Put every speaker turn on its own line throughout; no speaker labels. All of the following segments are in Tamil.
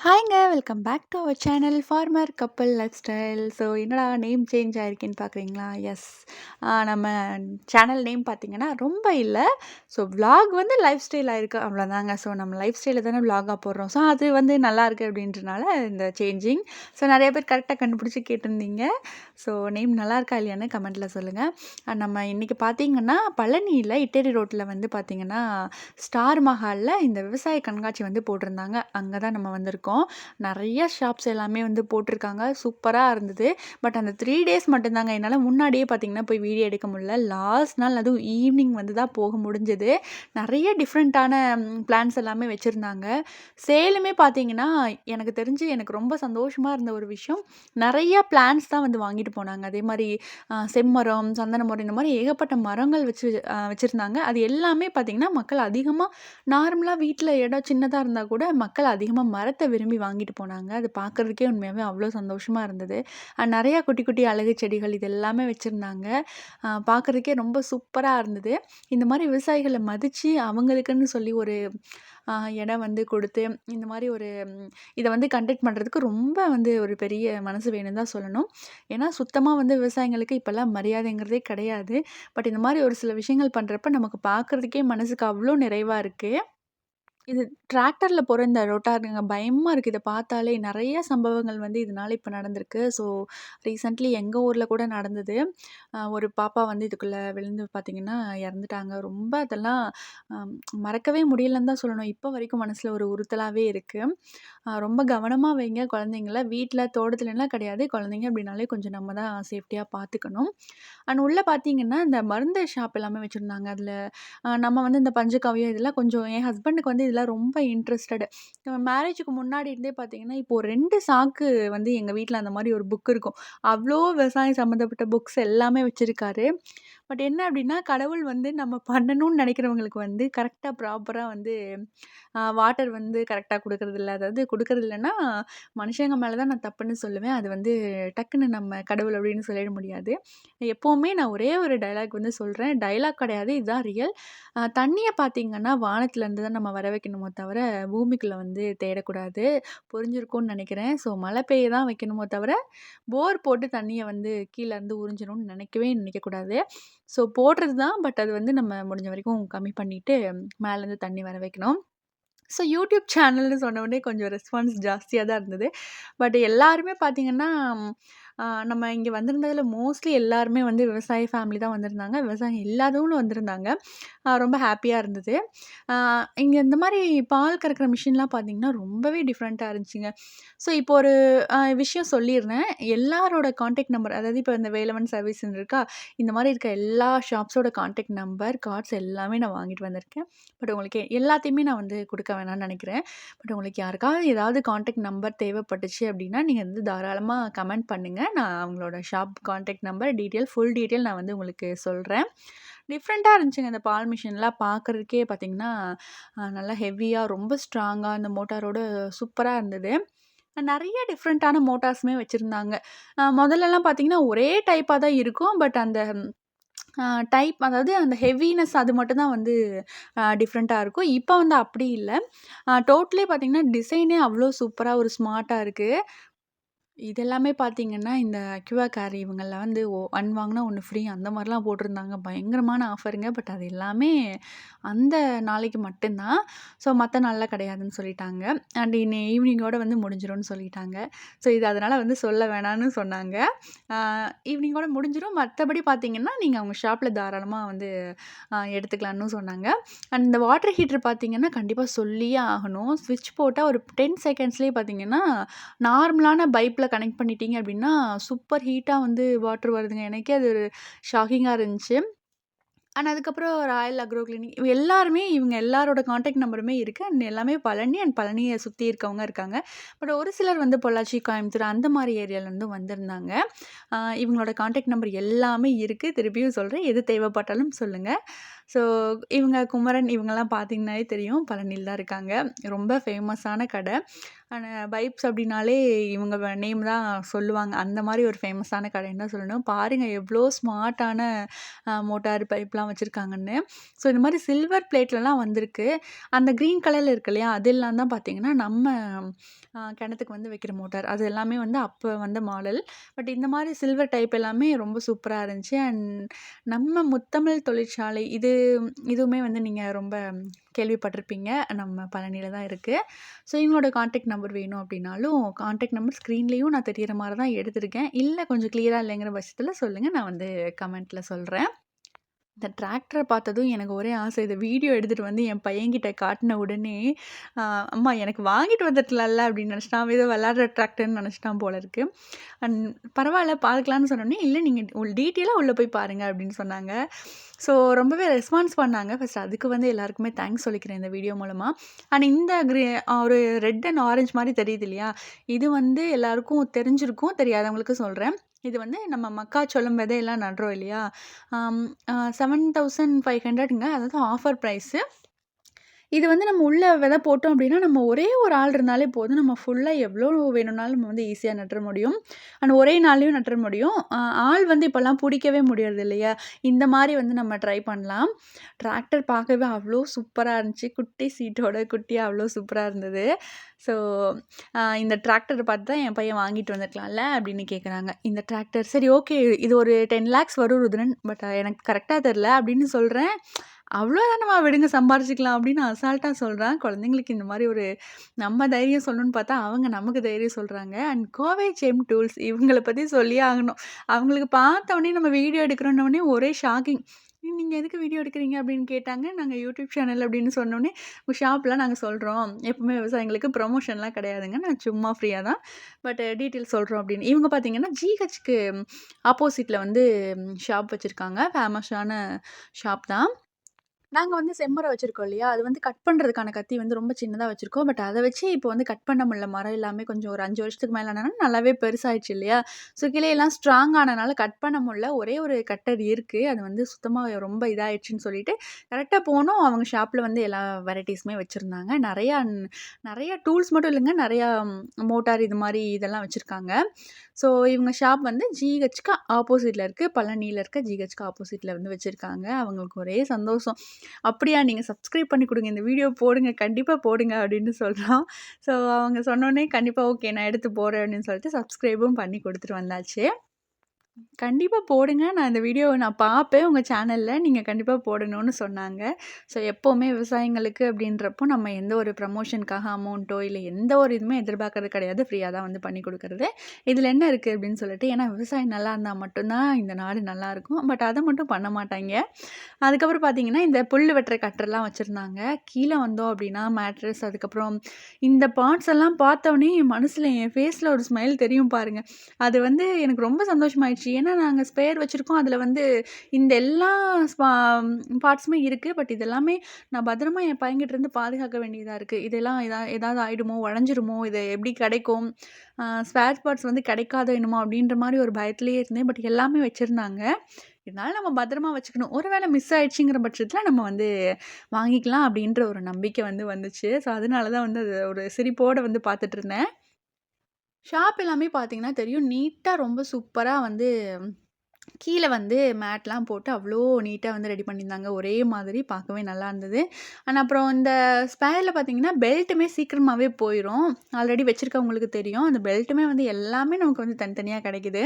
ஹாய்ங்க welcome back to our channel former Kappal lifestyle so என்னடா நேம் சேஞ்ச் ஆயிருக்கேன்னு பார்க்குறீங்களா எஸ் நம்ம சேனல் நேம் பார்த்தீங்கன்னா ரொம்ப இல்லை. ஸோ விலாக் வந்து லைஃப் ஸ்டைல் ஆயிருக்கு. அவ்வளோதாங்க ஸோ நம்ம லைஃப் ஸ்டைலில் தானே விலாகாக போடுறோம். ஸோ அது வந்து நல்லாயிருக்கு அப்படின்றனால இந்த சேஞ்சிங் ஸோ நிறைய பேர் கரெக்டாக கண்டுபிடிச்சி கேட்டிருந்தீங்க. ஸோ நேம் நல்லா இருக்கா இல்லையான்னு கமெண்ட்டில் சொல்லுங்கள் நம்ம இன்றைக்கி பார்த்தீங்கன்னா பழனியில் இட்டேரி ரோட்டில் வந்து பார்த்தீங்கன்னா ஸ்டார் மஹாலில் இந்த விவசாய கண்காட்சி வந்து போட்டிருந்தாங்க. அங்கே தான் நம்ம வந்திருக்கோம். நிறைய ஷாப்ஸ் எல்லாமே வந்து போட்டிருக்காங்க. சூப்பராக இருந்தது. பட் அந்த த்ரீ டேஸ் மட்டும்தாங்க என்னால் முன்னாடியே பார்த்தீங்கன்னா போய் வீடியோ எடுக்க முடியல. லாஸ்ட் நாள் அதுவும் ஈவினிங் வந்து தான் போக முடிஞ்சது. நிறைய டிஃப்ரெண்ட்டான பிளான்ஸ் எல்லாமே வச்சுருந்தாங்க. சேலுமே பார்த்தீங்கன்னா எனக்கு தெரிஞ்சு எனக்கு ரொம்ப சந்தோஷமாக இருந்த ஒரு விஷயம். நிறைய பிளான்ஸ் தான் வந்து வாங்கிட்டு போனாங்க. அதே மாதிரி செம்மரம் சந்தன மரம் இந்த மாதிரி ஏகப்பட்ட மரங்கள் வச்சு வச்சுருந்தாங்க. அது எல்லாமே பார்த்திங்கன்னா மக்கள் அதிகமாக நார்மலாக வீட்டில் இடம் சின்னதாக இருந்தால் கூட மக்கள் அதிகமாக மரத்தை விரும்பி வாங்கிட்டு போனாங்க. அது பார்க்குறதுக்கே உண்மையாகவே அவ்வளோ சந்தோஷமாக இருந்தது. அண்ட் நிறையா குட்டி குட்டி அழகு செடிகள் இது எல்லாமே வச்சுருந்தாங்க. பார்க்குறதுக்கே ரொம்ப சூப்பராக இருந்தது. இந்த மாதிரி விவசாயிகளை மதித்து அவங்களுக்குன்னு சொல்லி ஒரு இடம் வந்து கொடுத்து இந்த மாதிரி ஒரு இதை வந்து கண்டக்ட் பண்ணுறதுக்கு ரொம்ப வந்து ஒரு பெரிய மனசு வேணும் தான் சொல்லணும். ஏன்னா சுத்தமாக வந்து விவசாயிங்களுக்கு இப்போல்லாம் மரியாதைங்கிறதே கிடையாது. பட் இந்த மாதிரி ஒரு சில விஷயங்கள் பண்ணுறப்ப நமக்கு பார்க்குறதுக்கே மனசுக்கு அவ்வளோ நிறைவாக இருக்குது இது டிராக்டரில் போகிற இந்த ரோட்டாருங்க பயமாக இருக்குது இதை பார்த்தாலே நிறைய சம்பவங்கள் வந்து இதனால இப்போ நடந்திருக்கு. ஸோ ரீசெண்ட்லி எங்கள் ஊரில் கூட நடந்தது. ஒரு பாப்பா வந்து இதுக்குள்ளே விழுந்து பார்த்தீங்கன்னா இறந்துட்டாங்க. ரொம்ப அதெல்லாம் மறக்கவே முடியலன்னு தான் சொல்லணும். இப்போ வரைக்கும் மனசில் ஒரு உறுத்தலாகவே இருக்குது ரொம்ப கவனமாக வைங்க குழந்தைங்கள. வீட்டில் தோட்டத்துலலாம் கிடையாது. குழந்தைங்க அப்படின்னாலே கொஞ்சம் நம்ம தான் சேஃப்டியாக பார்த்துக்கணும். அண்ட் உள்ளே பார்த்தீங்கன்னா இந்த மருந்து ஷாப் எல்லாமே வச்சுருந்தாங்க. அதில் நம்ம வந்து இந்த பஞ்சகாவியம் இதெல்லாம் கொஞ்சம் என் ஹஸ்பண்டுக்கு வந்து இதெல்லாம் ரொம்ப இன்ட்ரெஸ்டடு. மேரேஜுக்கு முன்னாடி இருந்தே பார்த்தீங்கன்னா இப்போது ரெண்டு சாக்கு வந்து எங்கள் வீட்டில் அந்த மாதிரி ஒரு புக் இருக்கும். அவ்வளோ விவசாயம் சம்மந்தப்பட்ட புக்ஸ் எல்லாமே வச்சுருக்காரு. பட் என்ன அப்படின்னா கடவுள் வந்து நம்ம பண்ணணும்னு நினைக்கிறவங்களுக்கு வந்து கரெக்டாக ப்ராப்பராக வந்து வாட்டர் வந்து கரெக்டாக கொடுக்கறதில்ல. அதாவது கொடுக்கறதில்லன்னா மனுஷங்க மேலே தான் நான் தப்புன்னு சொல்லுவேன். அது வந்து டக்குன்னு நம்ம கடவுள் அப்படின்னு சொல்லிட முடியாது. எப்போவுமே நான் ஒரே ஒரு டைலாக் வந்து சொல்கிறேன் டைலாக் கிடையாது. இதுதான் ரியல். தண்ணியை பார்த்தீங்கன்னா வானத்துலேருந்து தான் நம்ம வர வைக்கணுமோ தவிர பூமிக்குள்ளே வந்து தேடக்கூடாது. புரிஞ்சிருக்கும்னு நினைக்கிறேன். ஸோ மழை பெய்ய தான் வைக்கணுமோ தவிர போர் போட்டு தண்ணியை வந்து கீழேருந்து உறிஞ்சணும்னு நினைக்கவே நினைக்கக்கூடாது. ஸோ போடுறது தான். பட் அது வந்து நம்ம முடிஞ்ச வரைக்கும் கம்மி பண்ணிவிட்டு மேலேருந்து தண்ணி வர வைக்கணும். ஸோ யூடியூப் சேனல்னு சொன்ன உடனே கொஞ்சம் ரெஸ்பான்ஸ் ஜாஸ்தியாக தான் இருந்தது. பட் எல்லாருமே பார்த்தீங்கன்னா நம்ம இங்கே வந்திருந்ததில் மோஸ்ட்லி எல்லாருமே வந்து விவசாய ஃபேமிலி தான் வந்திருந்தாங்க. விவசாயம் இல்லாதவங்களும் வந்திருந்தாங்க. ரொம்ப ஹாப்பியாக இருந்தது. இங்கே இந்த மாதிரி பால் கறக்கிற மிஷின்லாம் பார்த்தீங்கன்னா ரொம்பவே டிஃப்ரெண்ட்டாக இருந்துச்சுங்க. ஸோ இப்போ ஒரு விஷயம் சொல்லியிருந்தேன் எல்லாரோட காண்டாக்ட் நம்பர் அதாவது இப்போ இந்த வேலவன் சர்வீஸ்ன்னு இருக்கா இந்த மாதிரி இருக்க எல்லா ஷாப்ஸோட காண்டாக்ட் நம்பர் கார்ட்ஸ் எல்லாமே நான் வாங்கிட்டு வந்திருக்கேன். பட் உங்களுக்கு எல்லாத்தையுமே நான் வந்து கொடுக்க வேணாம்னு நினைக்கிறேன். பட் உங்களுக்கு யாருக்காவது ஏதாவது காண்டாக்ட் நம்பர் தேவைப்பட்டுச்சு அப்படின்னா நீங்கள் வந்து தாராளமாக கமெண்ட் பண்ணுங்கள் நான் அவங்களோட shop contact number detail full detail நான் வந்து உங்களுக்கு சொல்கிறேன் டிஃப்ரெண்ட்டாக இருந்துச்சுங்க இந்த பால் மிஷின்லாம் பார்க்குறதுக்கே பார்த்தீங்கன்னா நல்லா ஹெவியாக ரொம்ப ஸ்ட்ராங்காக அந்த மோட்டாரோட சூப்பராக இருந்தது. நிறைய டிஃப்ரெண்ட்டான மோட்டார்ஸுமே வச்சுருந்தாங்க. முதல்லலாம் பார்த்திங்கன்னா ஒரே டைப்பாக தான் இருக்கும். பட் அந்த டைப் அதாவது அந்த ஹெவினஸ் அது மட்டும் தான் வந்து டிஃப்ரெண்ட்டாக இருக்கும். இப்போ வந்து அப்படி இல்லை. டோட்டலே பார்த்திங்கன்னா டிசைனே அவ்வளோ சூப்பராக ஒரு ஸ்மார்ட்டாக இருக்குது இதெல்லாமே பார்த்தீங்கன்னா இந்த அக்யூவா கேர் இவங்கெல்லாம் வந்து ஓ ஒன் வாங்கினா ஒன்று ஃப்ரீ அந்த மாதிரிலாம் போட்டிருந்தாங்க. பயங்கரமான ஆஃபருங்க பட் அது எல்லாமே அந்த நாளைக்கு மட்டும்தான். ஸோ மற்ற நாளில் கிடையாதுன்னு சொல்லிட்டாங்க. அண்ட் இன்னை ஈவினிங்கோட வந்து முடிஞ்சிரும்னு சொல்லிட்டாங்க. ஸோ இது அதனால் வந்து சொல்ல வேணான்னு சொன்னாங்க. ஈவினிங்கோட முடிஞ்சிடும் மற்றபடி பார்த்தீங்கன்னா நீங்கள் அவங்க ஷாப்பில் தாராளமாக வந்து எடுத்துக்கலான்னு சொன்னாங்க. அண்ட் இந்த வாட்டர் ஹீட்டர் பார்த்தீங்கன்னா கண்டிப்பாக சொல்லியே ஆகணும். ஸ்விட்ச் போட்டால் ஒரு டென் செகண்ட்ஸ்லேயே பார்த்தீங்கன்னா நார்மலான பைப்பில் கனெக்ட் பண்ணிட்டீங்க அப்படின்னா சூப்பர் ஹீட்டாக வந்து வாட்டர் வருதுங்க. எனக்கே அது ஒரு ஷாக்கிங்காக இருந்துச்சு. அண்ட் அதுக்கப்புறம் ராயல் அக்ரோ கிளினிக் இவங்க எல்லாருமே இவங்க எல்லாரோட காண்டாக்ட் நம்பருமே இருக்குது அண்ட் எல்லாமே பழனி அண்ட் பழனியை சுற்றி இருக்கவங்க இருக்காங்க. பட் ஒரு சிலர் வந்து பொள்ளாச்சி கோயம்புத்தூர் அந்த மாதிரி ஏரியாலேருந்து வந்திருந்தாங்க. இவங்களோட காண்டாக்ட் நம்பர் எல்லாமே இருக்குது திருப்பியும் சொல்கிறேன் எது தேவைப்பட்டாலும் சொல்லுங்கள் ஸோ இவங்க குமரன் இவங்கெல்லாம் பார்த்தீங்கன்னாலே தெரியும். பழனியில் தான் இருக்காங்க. ரொம்ப ஃபேமஸான கடை. ஆனால் பைப்ஸ் அப்படின்னாலே இவங்க நேம் தான் சொல்லுவாங்க. அந்த மாதிரி ஒரு ஃபேமஸான கடைன்னு தான் சொல்லணும். பாருங்கள் எவ்வளோ ஸ்மார்ட்டான மோட்டார் பைப்லாம் வச்சுருக்காங்கன்னு. ஸோ இந்த மாதிரி சில்வர் பிளேட்லலாம் வந்திருக்கு. அந்த க்ரீன் கலரில் இருக்கு இல்லையா? அதெல்லாம் தான் பார்த்தீங்கன்னா நம்ம கிணத்துக்கு வந்து வைக்கிற மோட்டார். அது எல்லாமே வந்து அப்போ வந்த மாடல் பட் இந்த மாதிரி சில்வர் டைப் எல்லாமே ரொம்ப சூப்பராக இருந்துச்சு. அண்ட் நம்ம முத்தமிழ் தொழிற்சாலை இது இதுவுமே வந்து நீங்கள் ரொம்ப கேள்விப்பட்டிருப்பீங்க. நம்ம பழனியில் தான் இருக்குது ஸோ இவங்களோட காண்டாக்ட் நம்பர் வேணும் அப்படின்னாலும் காண்டாக்ட் நம்பர் ஸ்க்ரீன்லேயும் நான் தெரிகிற மாதிரி தான் எடுத்திருக்கேன். இல்லை கொஞ்சம் கிளியராக இல்லைங்கிற பட்சத்தில் சொல்லுங்கள் நான் வந்து கமெண்ட்டில் சொல்கிறேன் இந்த டிராக்டரை பார்த்ததும் எனக்கு ஒரே ஆசை. இதை வீடியோ எடுத்துகிட்டு வந்து என் பையன்கிட்ட காட்டின உடனே அம்மா எனக்கு வாங்கிட்டு வந்துட்டலாம்ல அப்படின்னு நினச்சிட்டான். ஏதோ விளாட்ற டிராக்டர்னு நினச்சிட்டான் போல இருக்கு. அண்ட் பரவாயில்ல பார்க்கலான்னு சொன்னோடனே இல்லை நீங்கள் டீட்டெயிலாக உள்ளே போய் பாருங்கள் அப்படின்னு சொன்னாங்க. ஸோ ரொம்பவே ரெஸ்பான்ஸ் பண்ணாங்க. ஃபஸ்ட் அதுக்கு வந்து எல்லாருக்குமே தேங்க்ஸ் சொல்லிக்கிறேன் இந்த வீடியோ மூலமாக அண்ட் இந்த க்ரீ ஒரு ரெட் அண்ட் ஆரஞ்ச் மாதிரி தெரியுது இல்லையா? இது வந்து எல்லாருக்கும் தெரிஞ்சிருக்கும் தெரியாதவங்களுக்கு சொல்கிறேன் இது வந்து நம்ம மக்காச்சோளம் விதையெல்லாம் நடுறோம் இல்லையா? செவன் தௌசண்ட் ஃபைவ் ஹண்ட்ரடுங்க அதாவது ஆஃபர் ப்ரைஸு இது வந்து நம்ம உள்ளே விதை போட்டோம் அப்படின்னா நம்ம ஒரே ஒரு ஆள் இருந்தாலே போதும். நம்ம ஃபுல்லாக எவ்வளோ வேணும்னாலும் நம்ம வந்து ஈஸியாக நட்டுற முடியும். அண்ட் ஒரே நாள்லையும் நட்டுற முடியும். ஆள் வந்து இப்போல்லாம் பிடிக்கவே முடியறது இல்லையா? இந்த மாதிரி வந்து நம்ம ட்ரை பண்ணலாம். டிராக்டர் பார்க்கவே அவ்வளோ சூப்பராக இருந்துச்சு. குட்டி சீட்டோட குட்டியாக அவ்வளோ சூப்பராக இருந்தது. ஸோ இந்த டிராக்டர் பார்த்து தான் என் பையன் வாங்கிட்டு வந்துருக்கலாம்ல அப்படின்னு கேட்குறாங்க இந்த டிராக்டர் சரி ஓகே இது ஒரு டென் லேக்ஸ் வரும் ருத்ரன் பட் எனக்கு கரெக்டாக தெரில அப்படின்னு சொல்கிறேன் அவ்வளோதானம்மா விடுங்க சம்பாரிச்சிக்கலாம் அப்படின்னு அசால்ட்டாக சொல்கிறேன் குழந்தைங்களுக்கு இந்த மாதிரி ஒரு நம்ம தைரியம் சொல்லணும்னு பார்த்தா அவங்க நமக்கு தைரியம் சொல்கிறாங்க அண்ட் கோவை ஜெம் டூல்ஸ் இவங்களை பற்றி சொல்லியே ஆகணும். அவங்களுக்கு பார்த்தோடனே நம்ம வீடியோ எடுக்கிறோன்னே ஒரே ஷாக்கிங் நீங்கள் எதுக்கு வீடியோ எடுக்கிறீங்க? அப்படின்னு கேட்டாங்க. நாங்கள் யூடியூப் சேனல் அப்படின்னு சொன்னோடனே உங்கள் ஷாப்லாம் நாங்கள் சொல்கிறோம் எப்பவுமே விவசாயிங்களுக்கு ப்ரொமோஷன்லாம் கிடையாதுங்க. நான் சும்மா ஃப்ரீயாக தான். பட் டீட்டெயில் சொல்கிறோம் அப்படின்னு. இவங்க பார்த்தீங்கன்னா ஜிஹெச்க்கு ஆப்போசிட்டில் வந்து ஷாப் வச்சுருக்காங்க. ஃபேமஸான ஷாப் தான். நாங்கள் வந்து செம்மரம் வச்சுருக்கோம் இல்லையா? அது வந்து கட் பண்ணுறதுக்கான கத்தி வந்து ரொம்ப சின்னதாக வச்சுருக்கோம். பட் அதை வச்சு இப்போ வந்து கட் பண்ண முடியல. மரம் எல்லாமே கொஞ்சம் ஒரு அஞ்சு வருஷத்துக்கு மேலே ஆனனால நல்லாவே பெருசாயிடுச்சு இல்லையா? ஸோ கிளையெல்லாம் ஸ்ட்ராங் ஆனனால கட் பண்ண முடியல. ஒரே ஒரு கட்டர் இருக்குது அது வந்து சுத்தமாக ரொம்ப இதாகிடுச்சின்னு சொல்லிட்டு கரெக்டாக போனோம். அவங்க ஷாப்பில் வந்து எல்லா வெரைட்டிஸுமே வச்சுருந்தாங்க. நிறையா நிறையா டூல்ஸ் மட்டும் இல்லைங்க. நிறையா மோட்டார் இது மாதிரி இதெல்லாம் வச்சுருக்காங்க. ஸோ இவங்க ஷாப் வந்து ஜிஹெச்க்கு ஆப்போசிட்டில் இருக்குது பழனியில் இருக்க ஜிஹெச்க்கு ஆப்போசிட்டில் வந்து வச்சுருக்காங்க. அவங்களுக்கு ஒரே சந்தோஷம். அப்படியா நீங்கள் சப்ஸ்கிரைப் பண்ணி கொடுங்க இந்த வீடியோ போடுங்க கண்டிப்பாக போடுங்க அப்படின்னு சொல்கிறோம் ஸோ அவங்க சொன்னோன்னே கண்டிப்பாக ஓகே நான் எடுத்து போடுறேன் அப்படின்னு சொல்லிட்டு சப்ஸ்கிரைபும் பண்ணி கொடுத்துட்டு வந்தாச்சு. கண்டிப்பாக போடுங்க. நான் இந்த வீடியோவை நான் பார்ப்பேன். உங்கள் சேனலில் நீங்கள் கண்டிப்பாக போடணும்னு சொன்னாங்க. ஸோ எப்போவுமே விவசாயிங்களுக்கு அப்படின்றப்போ நம்ம எந்த ஒரு ப்ரமோஷனுக்காக அமௌண்ட்டோ இல்லை எந்த ஒரு இதுவுமே எதிர்பார்க்கறது கிடையாது. ஃப்ரீயாக தான் வந்து பண்ணி கொடுக்குறது. இதில் என்ன இருக்குது அப்படின்னு சொல்லிட்டு ஏன்னா விவசாயம் நல்லா இருந்தால் மட்டும்தான் இந்த நாடு நல்லாயிருக்கும் பட் அதை மட்டும் பண்ண மாட்டாங்க. அதுக்கப்புறம் பார்த்தீங்கன்னா இந்த புல் வெட்டுற கட்டரெல்லாம் வச்சுருந்தாங்க. கீழே வந்தோம் அப்படின்னா மேட்ரஸ் அதுக்கப்புறம் இந்த பார்ட்ஸ் எல்லாம் பார்த்தோன்னே என் மனசில் என் ஃபேஸில் ஒரு ஸ்மைல் தெரியும் பாருங்கள் அது வந்து எனக்கு ரொம்ப சந்தோஷமாயிடுச்சு. ஏன்னா நாங்கள் ஸ்பேர் வச்சுருக்கோம். அதில் வந்து இந்த எல்லா பார்ட்ஸுமே இருக்குது பட் இதெல்லாமே நான் பத்திரமா என் பையன்கிட்ட இருந்து பாதுகாக்க வேண்டியதாக இருக்குது இதெல்லாம் எதா ஏதாவது ஆகிடுமோ உடஞ்சிருமோ இது எப்படி கிடைக்கும்? ஸ்பேர் பார்ட்ஸ் வந்து கிடைக்காதோ என்னமோ அப்படின்ற மாதிரி ஒரு பயத்துலேயே இருந்தேன். பட் எல்லாமே வச்சுருந்தாங்க. இருந்தாலும் நம்ம பத்திரமா வச்சுக்கணும். ஒருவேளை மிஸ் ஆயிடுச்சுங்கிற பட்சத்தில் நம்ம வந்து வாங்கிக்கலாம் அப்படின்ற ஒரு நம்பிக்கை வந்து வந்துச்சு. ஸோ அதனால தான் வந்து அது ஒரு சிரிப்போடு வந்து பார்த்துட்டு இருந்தேன். ஷாப் எல்லாமே பார்த்தீங்கன்னா தெரியும். நீட்டாக ரொம்ப சூப்பராக வந்து கீழே வந்து மேட்லாம் போட்டு அவ்வளோ நீட்டாக வந்து ரெடி பண்ணியிருந்தாங்க. ஒரே மாதிரி பார்க்கவே நல்லா இருந்தது. அண்ட் அப்புறம் இந்த ஸ்பேரில் பார்த்தீங்கன்னா பெல்ட்டுமே சீக்கிரமாகவே போயிடும் ஆல்ரெடி வச்சுருக்கவங்களுக்கு தெரியும். அந்த பெல்ட்டுமே வந்து எல்லாமே நமக்கு வந்து தனித்தனியாக கிடைக்குது.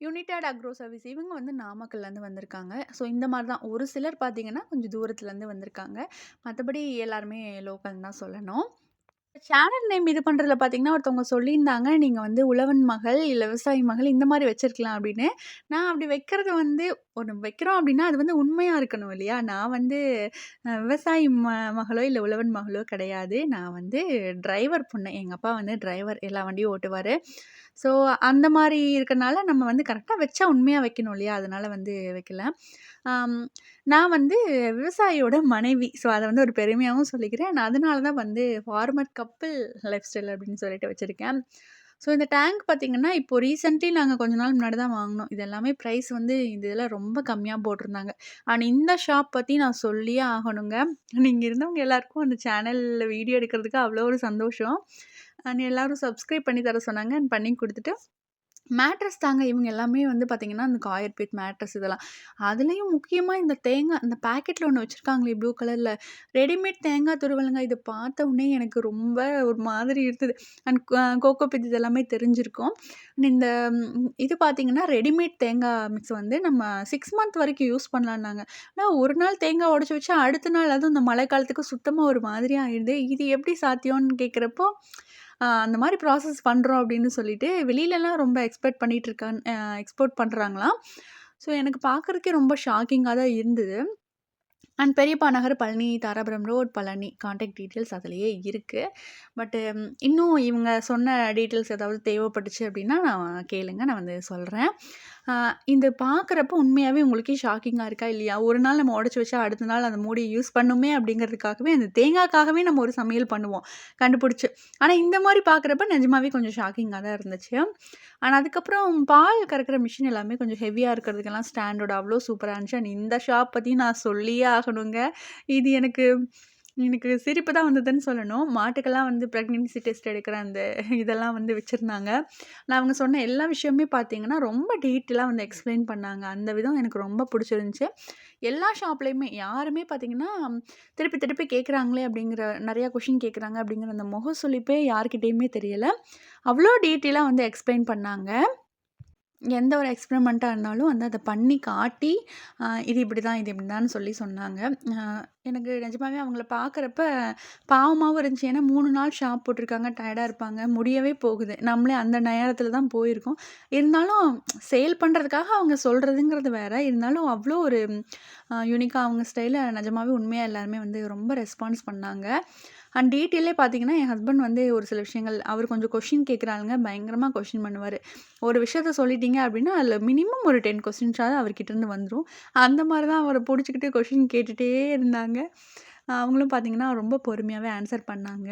யுனைடெட் அக்ரோ சர்வீஸ் இவங்க வந்து நாமக்கல்லேருந்து வந்திருக்காங்க. ஸோ இந்த மாதிரி தான். ஒரு சிலர் பார்த்தீங்கன்னா கொஞ்சம் தூரத்துலேருந்து வந்திருக்காங்க. மற்றபடி எல்லாருமே லோக்கல் தான் சொல்லணும். சேனல் நேம் இது பண்ணுறதுல பார்த்தீங்கன்னா ஒருத்தவங்க சொல்லியிருந்தாங்க நீங்கள் வந்து உழவன் மகள் இல்லை விவசாயி மகள் இந்த மாதிரி வச்சுருக்கலாம் அப்படின்னு. நான் அப்படி வைக்கிறது வந்து ஒன்று வைக்கிறோம் அப்படின்னா அது வந்து உண்மையாக இருக்கணும் இல்லையா? நான் வந்து விவசாயி ம மகளோ இல்லை உழவன் மகளோ கிடையாது. நான் வந்து டிரைவர் பொண்ணு. எங்கள் அப்பா வந்து டிரைவர் எல்லா வண்டியும் ஓட்டுவார். ஸோ அந்த மாதிரி இருக்கறனால நம்ம வந்து கரெக்டாக வச்சா உண்மையாக வைக்கணும் இல்லையா? அதனால் வந்து வைக்கல. நான் வந்து விவசாயியோட மனைவி. ஸோ அதை வந்து ஒரு பெருமையாகவும் சொல்லிக்கிறேன். நான் அதனால தான் வந்து ஃபார்மர் கப்பிள் லைஃப் ஸ்டைல் அப்படின்னு சொல்லிட்டு வச்சுருக்கேன். ஸோ இந்த டேங்க் பார்த்தீங்கன்னா, இப்போ ரீசெண்ட்லி நாங்கள் கொஞ்ச நாள் முன்னாடி தான் வாங்கினோம் இது எல்லாமே ப்ரைஸ் வந்து இந்த இதில் ரொம்ப கம்மியாக போட்டிருந்தாங்க. அண்ட் இந்த ஷாப் பற்றி நான் சொல்லியே ஆகணுங்க. நீங்கள் இருந்தவங்க எல்லாருக்கும் அந்த சேனலில் வீடியோ எடுக்கிறதுக்கு அவ்வளோ ஒரு சந்தோஷம். அண்ட் எல்லோரும் சப்ஸ்கிரைப் பண்ணி தர சொன்னாங்க. அண்ட் பண்ணி கொடுத்துட்டு மேட்ரஸ் தாங்க இவங்க எல்லாமே வந்து பார்த்திங்கன்னா அந்த காயர் பீட் மேட்ரஸ் இதெல்லாம். அதுலேயும் முக்கியமாக இந்த தேங்காய் இந்த பேக்கெட்டில் ஒன்று வச்சிருக்காங்களே ப்ளூ கலரில் ரெடிமேட் தேங்காய் துருவலுங்க. இதை பார்த்த உடனே எனக்கு ரொம்ப ஒரு மாதிரி இருந்தது. அண்ட் கோகோ பீட் இதெல்லாமே தெரிஞ்சிருக்கும். அண்ட் இந்த இது பார்த்திங்கன்னா ரெடிமேட் தேங்காய் மிக்ஸ் வந்து நம்ம சிக்ஸ் மந்த் வரைக்கும் யூஸ் பண்ணலான்னாங்க. ஆனால் ஒரு நாள் தேங்காய் உடச்சி வச்சா, அடுத்த நாள் அதுவும் இந்த மழை காலத்துக்கு சுத்தமாக ஒரு மாதிரி ஆயிடுது. இது எப்படி சாத்தியம்னு கேட்குறப்போ அந்த மாதிரி ப்ராசஸ் பண்ணுறோம் அப்படின்னு சொல்லிட்டு, வெளியிலலாம் ரொம்ப எக்ஸ்பெக்ட் பண்ணிகிட்டு இருக்கான் எக்ஸ்போர்ட் பண்ணுறாங்களாம் ஸோ எனக்கு பார்க்கறதுக்கே ரொம்ப ஷாக்கிங்காக தான் இருந்தது. And Periyappa Nagar, Palani, Dharapuram road, Palani. Contact details அதிலேயே இருக்குது பட்டு இன்னும் இவங்க சொன்ன டீட்டெயில்ஸ் ஏதாவது தேவைப்பட்டுச்சு அப்படின்னா, நான் கேளுங்க. நான் வந்து சொல்கிறேன் இந்த இது உண்மையாகவே உண்மையாவே உங்களுக்கே ஷாக்கிங்காக இருக்கா? இல்லையா? ஒரு நாள் நம்ம உடச்சி வச்சா, அடுத்த நாள் அந்த மூடியை யூஸ் பண்ணுமே அப்படிங்கிறதுக்காகவே, அந்த தேங்காய்க்காகவே நம்ம ஒரு சமையல் பண்ணுவோம். கண்டுபிடிச்சி ஆனால் இந்த மாதிரி பார்க்குறப்ப நிஜமாவே கொஞ்சம் ஷாக்கிங்காக தான் இருந்துச்சு. ஆனால் அதுக்கப்புறம் பால் கறக்கிற மிஷின் எல்லாமே கொஞ்சம் ஹெவியாக இருக்கிறதுக்கெல்லாம் ஸ்டாண்டோட அவ்வளோ சூப்பராக இருந்துச்சு. அண்ட் இந்த ஷாப் பற்றி நான் சொல்லியே ஆகணுங்க. இது எனக்கு எனக்கு சிரிப்பு தான் வந்ததுன்னு சொல்லணும். மாட்டுக்கெல்லாம் வந்து ப்ரெக்னென்சி டெஸ்ட் எடுக்கிற அந்த இதெல்லாம் வந்து வச்சிருந்தாங்க. நான் அவங்க சொன்ன எல்லா விஷயமுமே பார்த்தீங்கன்னா, ரொம்ப டீட்டெயிலாக வந்து எக்ஸ்ப்ளைன் பண்ணாங்க. அந்த விதம் எனக்கு ரொம்ப பிடிச்சிருந்துச்சி எல்லா ஷாப்லேயுமே யாருமே பார்த்தீங்கன்னா, திருப்பி திருப்பி கேட்குறாங்களே அப்படிங்கிற நிறையா கொஷின் கேட்குறாங்க அப்படிங்கிற அந்த முகசுளிப்பே யார்கிட்டேயுமே தெரியலை அவ்வளோ டீட்டெயிலாக வந்து எக்ஸ்ப்ளைன் பண்ணாங்க. எந்த ஒரு எக்ஸ்பெரிமெண்ட்டாக இருந்தாலும் வந்து அதை பண்ணி காட்டி, இது இப்படி தான் இது இப்படிதான்னு சொல்லி சொன்னாங்க. எனக்கு நிஜமாவே அவங்கள பார்க்குறப்ப பாவமாகவும் இருந்துச்சு. ஏன்னா மூணு நாள் ஷாப் போட்டிருக்காங்க. டயர்டாக இருப்பாங்க. முடியவே போகுது. நம்மளே அந்த நேரத்தில் தான் போயிருக்கோம். இருந்தாலும் சேல் பண்ணுறதுக்காக அவங்க சொல்கிறதுங்கிறது வேறு இருந்தாலும் அவ்வளோ ஒரு யூனிக்காக அவங்க ஸ்டைலில் நிஜமாவே உண்மையாக எல்லாருமே வந்து ரொம்ப ரெஸ்பான்ஸ் பண்ணாங்க. அண்ட் டீட்டெயிலே பார்த்தீங்கன்னா, என் ஹஸ்பண்ட் வந்து ஒரு சில விஷயங்கள் அவர் கொஞ்சம் கொஷின் கேட்குறாளுங்க. பயங்கரமாக கொஷின் பண்ணுவார் ஒரு விஷயத்த சொல்லிட்டீங்க அப்படின்னா, அதில் மினிமம் ஒரு 10 கொஸ்டின்ஸாவது அவர்கிட்டருந்து வந்துடும் அந்த மாதிரி தான் அவரை பிடிச்சிக்கிட்டு கொஷின் கேட்டுகிட்டே இருந்தாங்க. அவங்களும் பார்த்தீங்கன்னா, ரொம்ப பொறுமையாகவே ஆன்சர் பண்ணாங்க.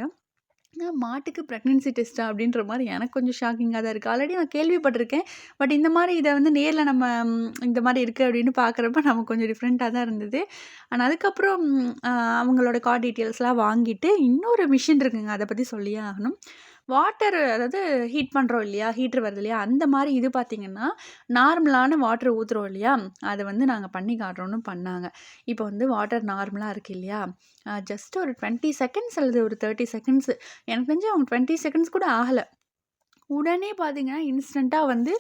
மாட்டுக்கு ப்ரெக்னென்சி டெஸ்ட்டா? அப்படின்ற மாதிரி எனக்கு கொஞ்சம் ஷாக்கிங்காக தான் இருக்குது ஆல்ரெடி நான் கேள்விப்பட்டிருக்கேன். பட் இந்த மாதிரி இதை வந்து நேரில் நம்ம இந்த மாதிரி இருக்குது அப்படின்னு பார்க்குறப்ப நமக்கு கொஞ்சம் டிஃப்ரெண்ட்டாக தான் இருந்தது. ஆனால் அதுக்கப்புறம் அவங்களோட கார்ட் டீட்டெயில்ஸ்லாம் வாங்கிட்டு, இன்னொரு மிஷின் இருக்குங்க. அதை பற்றி சொல்லியே ஆகணும். வாட்டர் அதாவது ஹீட் பண்ணுறோம் இல்லையா? ஹீட்டர் வருது இல்லையா? அந்த மாதிரி இது பார்த்திங்கன்னா நார்மலான வாட்டர் ஊற்றுறோம் இல்லையா? அதை வந்து நாங்கள் பண்ணி காட்டுறோன்னு பண்ணாங்க. இப்போ வந்து வாட்டர் நார்மலாக இருக்கு இல்லையா? ஜஸ்ட் ஒரு 20 செகண்ட்ஸ் அல்லது ஒரு 30 செகண்ட்ஸ் எனக்கு தெரிஞ்சு அவங்க 20 செகண்ட்ஸ் கூட ஆகலை உடனே பார்த்தீங்கன்னா, இன்ஸ்டண்ட்டாக வந்து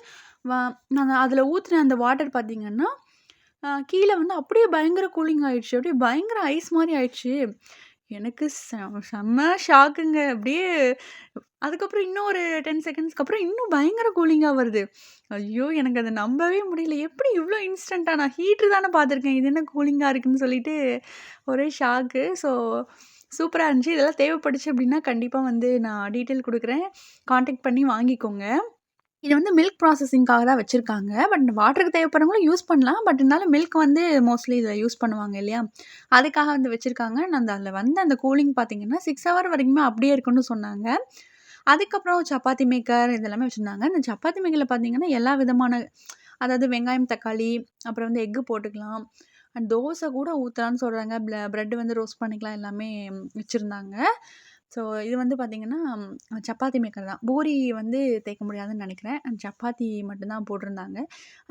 நான் அதில் ஊற்றின அந்த வாட்டர் பார்த்தீங்கன்னா, கீழே வந்து அப்படியே பயங்கர கூலிங் ஆயிடுச்சு. அப்படியே பயங்கர ஐஸ் மாதிரி ஆயிடுச்சு. எனக்கு செ செம்ம ஷாக்குங்க. அப்படியே அதுக்கப்புறம் இன்னும் ஒரு 10 செகண்ட்ஸ்க்கு அப்புறம் இன்னும் பயங்கர கூலிங்காக வருது. ஐயோ! எனக்கு அதை நம்பவே முடியல. எப்படி இவ்வளோ இன்ஸ்டண்ட்டாக நான் ஹீட்டர் தானே பார்த்துருக்கேன். இது என்ன கூலிங்காக இருக்குன்னு சொல்லிட்டு ஒரே ஷாக்கு. ஸோ சூப்பராக இருந்துச்சு. இதெல்லாம் தேவைப்படுச்சு அப்படின்னா, கண்டிப்பாக வந்து நான் டீட்டெயில் கொடுக்குறேன் காண்டாக்ட் பண்ணி வாங்கிக்கோங்க. இது வந்து மில்க் ப்ராசஸிங்காக தான் வச்சுருக்காங்க பட் வாட்டருக்கு தேவைப்படுறவங்களும் யூஸ் பண்ணலாம். பட் இருந்தாலும் மில்க் வந்து மோஸ்ட்லி இதை யூஸ் பண்ணுவாங்க இல்லையா? அதுக்காக வந்து வச்சிருக்காங்க. அந்த அதில் வந்து அந்த கூலிங் பார்த்தீங்கன்னா, சிக்ஸ் ஹவர் வரைக்குமே அப்படியே இருக்குன்னு சொன்னாங்க. அதுக்கப்புறம் சப்பாத்தி மேக்கர் இது எல்லாமே இந்த சப்பாத்தி மேக்கரில் பார்த்தீங்கன்னா, எல்லா விதமான அதாவது வெங்காயம், தக்காளி அப்புறம் வந்து எக்கு போட்டுக்கலாம். அண்ட் தோசை கூட ஊற்றலான்னு சொல்கிறாங்க ப்ள வந்து ரோஸ்ட் பண்ணிக்கலாம் எல்லாமே வச்சுருந்தாங்க ஸோ இது வந்து பார்த்திங்கன்னா சப்பாத்தி மேக்கர் தான். பூரி வந்து தேய்க்க முடியாதுன்னு நினைக்கிறேன் அண்ட் சப்பாத்தி மட்டும்தான் போட்டிருந்தாங்க.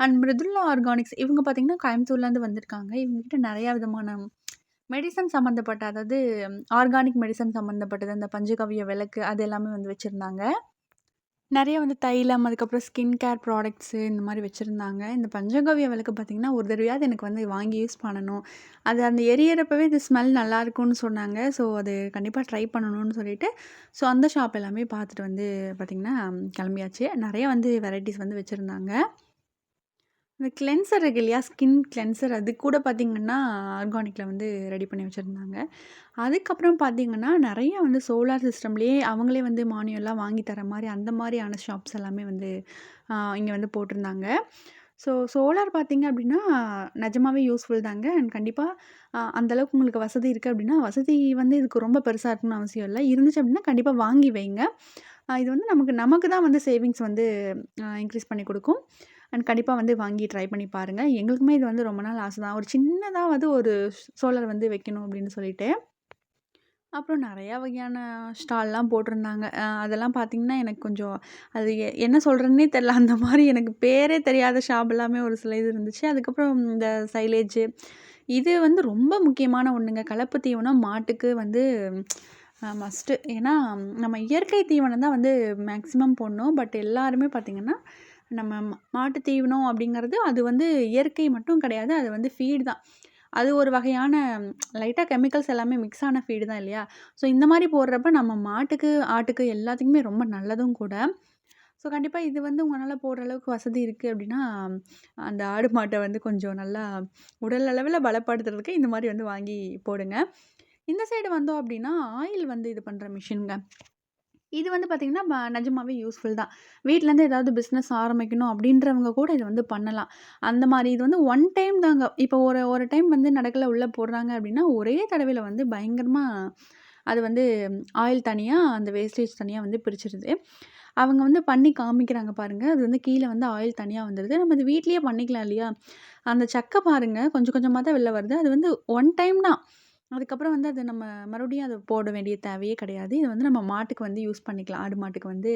அண்ட் மிருதுல்லா ஆர்கானிக்ஸ் இவங்க பார்த்தீங்கன்னா, கோயம்புத்தூர்லேருந்து வந்திருக்காங்க. இவங்ககிட்ட நிறையா விதமான மெடிசன் சம்மந்தப்பட்ட அதாவது ஆர்கானிக் மெடிசன் சம்மந்தப்பட்டது. அந்த பஞ்சகவ்ய விளக்கு அது எல்லாமே வந்து வச்சுருந்தாங்க நிறைய வந்து தைலம், அதுக்கப்புறம் ஸ்கின் கேர் ப்ராடக்ட்ஸு இந்த மாதிரி வச்சுருந்தாங்க இந்த பஞ்சகவ்ய விளக்கு பார்த்தீங்கன்னா, ஒரு தடவையாவது எனக்கு வந்து வாங்கி யூஸ் பண்ணணும். அது அந்த எரியறப்பவே இந்த ஸ்மெல் நல்லாயிருக்கும்னு சொன்னாங்க. ஸோ அது கண்டிப்பாக ட்ரை பண்ணணும்னு சொல்லிட்டு, ஸோ அந்த ஷாப் எல்லாமே பார்த்துட்டு வந்து பார்த்திங்கன்னா கிளம்பியாச்சு. நிறைய வந்து வெரைட்டிஸ் வந்து வச்சுருந்தாங்க இந்த கிளென்சர் இருக்கு இல்லையா? ஸ்கின் கிளென்சர் அது கூட பார்த்திங்கன்னா ஆர்கானிக்கில் வந்து ரெடி பண்ணி வச்சுருந்தாங்க அதுக்கப்புறம் பார்த்தீங்கன்னா, நிறையா வந்து சோலார் சிஸ்டம்லேயே அவங்களே வந்து மானியம்லாம் வாங்கி தர மாதிரி அந்த மாதிரியான ஷாப்ஸ் எல்லாமே வந்து இங்கே வந்து போட்டிருந்தாங்க. ஸோ சோலார் பார்த்திங்க அப்படின்னா, நிஜமாவே யூஸ்ஃபுல் தாங்க. அண்ட் கண்டிப்பாக அந்தளவுக்கு அந்த அளவுக்கு உங்களுக்கு வசதி இருக்குது அப்படின்னா, வசதி வந்து இதுக்கு ரொம்ப பெருசாக இருக்கணும்னு அவசியம் இல்லை இருந்துச்சு அப்படின்னா, கண்டிப்பாக வாங்கி வைங்க. இது வந்து நமக்கு நமக்கு தான் வந்து சேவிங்ஸ் வந்து இன்க்ரீஸ் பண்ணி கொடுக்கும் அண்ட் கண்டிப்பாக வந்து வாங்கி ட்ரை பண்ணி பாருங்கள் எங்களுக்குமே இது வந்து ரொம்ப நாள் ஆசை தான். ஒரு சின்னதாக வந்து ஒரு சோலார் வந்து வைக்கணும் அப்படின்னு சொல்லிட்டு. அப்புறம் நிறையா வகையான ஸ்டால்லாம் போட்டிருந்தாங்க. அதெல்லாம் பார்த்தீங்கன்னா, எனக்கு கொஞ்சம் அது எ என்ன சொல்கிறேன்னே தெரில அந்த மாதிரி எனக்கு பேரே தெரியாத ஷாப் எல்லாமே ஒரு சில இது இருந்துச்சு. அதுக்கப்புறம் இந்த சைலேஜு இது வந்து ரொம்ப முக்கியமான ஒன்றுங்க கலப்பு தீவனம் மாட்டுக்கு வந்து மஸ்ட்டு. ஏன்னா, நம்ம இயற்கை தீவனம் தான் வந்து மேக்ஸிமம் போடணும். பட் எல்லாருமே பார்த்திங்கன்னா நம்ம மாட்டு தீவனம் அப்படிங்கிறது அது வந்து இயற்கை மட்டும் கிடையாது. அது வந்து ஃபீடு தான். அது ஒரு வகையான லைட்டாக கெமிக்கல்ஸ் எல்லாமே மிக்ஸ் ஆன ஃபீடு தான் இல்லையா? ஸோ இந்த மாதிரி போடுறப்ப நம்ம மாட்டுக்கு, ஆட்டுக்கு எல்லாத்துக்குமே ரொம்ப நல்லதும் கூட. ஸோ கண்டிப்பாக இது வந்து உங்களால் போடுற அளவுக்கு வசதி இருக்குது அப்படின்னா, அந்த ஆடு மாட்டை வந்து கொஞ்சம் நல்லா உடல் அளவில் பலப்படுத்துறதுக்கு இந்த மாதிரி வந்து வாங்கி போடுங்க. இந்த சைடு வந்தோம் அப்படின்னா, ஆயில் வந்து இது பண்ணுற மிஷின்ங்க. இது வந்து பார்த்திங்கன்னா நிஜமாவே யூஸ்ஃபுல் தான். வீட்லேருந்து ஏதாவது பிஸ்னஸ் ஆரம்பிக்கணும் அப்படின்றவங்க கூட இதை வந்து பண்ணலாம். அந்த மாதிரி இது வந்து ஒன் டைம் தாங்க. இப்போ ஒரு ஒரு டைம் வந்து நடக்கல உள்ளே போடுறாங்க அப்படின்னா, ஒரே தடவையில் வந்து பயங்கரமாக அது வந்து ஆயில் தனியாக அந்த வேஸ்டேஜ் தனியாக வந்து பிரிச்சிருது அவங்க வந்து பண்ணி காமிக்கிறாங்க பாருங்கள் அது வந்து கீழே வந்து ஆயில் தனியாக வந்துடுது நம்ம இது வீட்லேயே பண்ணிக்கலாம் இல்லையா? அந்த சக்கை பாருங்கள் கொஞ்சம் கொஞ்சமாக தான் வெளில வருது. அது வந்து ஒன் டைம் தான். அதுக்கப்புறம் வந்து அது நம்ம மறுபடியும் அதை போட வேண்டிய தேவையே கிடையாது. இது வந்து நம்ம மாட்டுக்கு வந்து யூஸ் பண்ணிக்கலாம். ஆடு மாட்டுக்கு வந்து